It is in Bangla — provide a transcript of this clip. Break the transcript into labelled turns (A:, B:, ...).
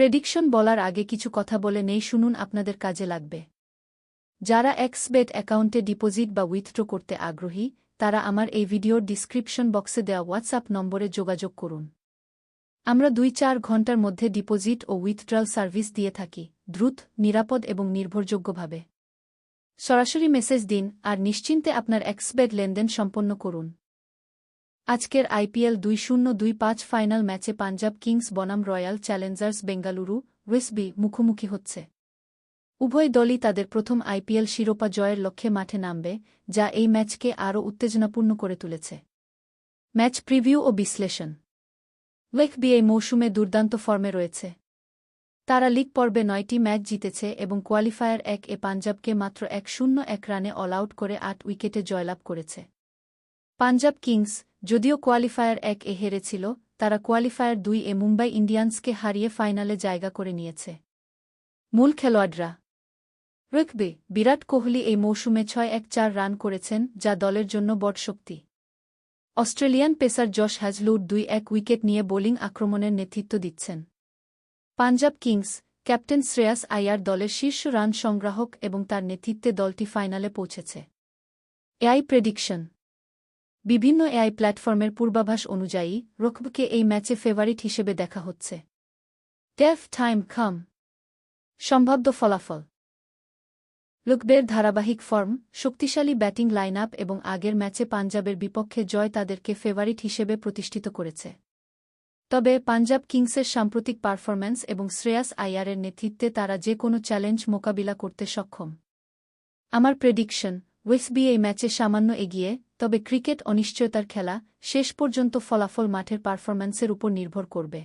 A: প্রেডিকশন বলার আগে কিছু কথা বলে নেই, শুনুন আপনাদের কাজে লাগবে। যারা এক্সবেট অ্যাকাউন্টে ডিপোজিট বা উইথড্র করতে আগ্রহী, তারা আমার এই ভিডিওর ডিসক্রিপশন বক্সে দেওয়া হোয়াটসঅ্যাপ নম্বরে যোগাযোগ করুন। আমরা দুই চার ঘণ্টার মধ্যে ডিপোজিট ও উইথড্রাল সার্ভিস দিয়ে থাকি, দ্রুত, নিরাপদ এবং নির্ভরযোগ্যভাবে। সরাসরি মেসেজ দিন আর নিশ্চিন্তে আপনার এক্সবেট লেনদেন সম্পন্ন করুন। আজকের আইপিএল দুই শূন্য দুই পাঁচ ফাইনাল ম্যাচে পাঞ্জাব কিংস বনাম রয়্যাল চ্যালেঞ্জার্স বেঙ্গালুরু ওয়েসবি মুখোমুখি হচ্ছে। উভয় দলই তাদের প্রথম আইপিএল শিরোপা জয়ের লক্ষ্যে মাঠে নামবে, যা এই ম্যাচকে আরও উত্তেজনাপূর্ণ করে তুলেছে। ম্যাচ প্রিভিউ ও বিশ্লেষণ। ওয়েকবি এই মৌসুমে দুর্দান্ত ফর্মে রয়েছে। তারা লিগ পর্বে নয়টি ম্যাচ জিতেছে এবং কোয়ালিফায়ার এক এ পাঞ্জাবকে মাত্র এক শূন্য এক রানে অল আউট করে আট উইকেটে জয়লাভ করেছে। পাঞ্জাব কিংস যদিও কোয়ালিফায়ার এক এ হেরেছিল তারা কোয়ালিফায়ার দুই এ মুম্বাই ইন্ডিয়ান্সকে হারিয়ে ফাইনালে জায়গা করে নিয়েছে। মূল খেলোয়াড়রা। রুকবে, বিরাট কোহলি এই মৌসুমে ছয় এক চার রান করেছেন, যা দলের জন্য বড় শক্তি। অস্ট্রেলিয়ান পেসার জশ হ্যাজলুড দুই এক উইকেট নিয়ে বোলিং আক্রমণের নেতৃত্ব দিচ্ছেন। পাঞ্জাব কিংস, ক্যাপ্টেন শ্রেয়াস আয়ার দলের শীর্ষ রান সংগ্রাহক এবং তার নেতৃত্বে দলটি ফাইনালে পৌঁছেছে। AI prediction. বিভিন্ন এআই প্ল্যাটফর্মের পূর্বাভাস অনুযায়ী, রকবকে এই ম্যাচে ফেভারিট হিসেবে দেখা হচ্ছে। ডেফ টাইম খাম সম্ভাব্য ফলাফল। লুকবের ধারাবাহিক ফর্ম শক্তিশালী ব্যাটিং লাইন এবং আগের ম্যাচে পাঞ্জাবের বিপক্ষে জয় তাদেরকে ফেভারিট হিসেবে প্রতিষ্ঠিত করেছে। তবে পাঞ্জাব কিংসের সাম্প্রতিক পারফরম্যান্স এবং শ্রেয়াস আইয়ারের নেতৃত্বে তারা যে কোনো চ্যালেঞ্জ মোকাবিলা করতে সক্ষম। আমার প্রেডিকশন ওয়েসবি এই ম্যাচে সামান্য এগিয়ে তবে ক্রিকেট অনিশ্চয়তার খেলা শেষ পর্যন্ত ফলাফল মাঠের পারফরম্যান্সের উপর নির্ভর করবে।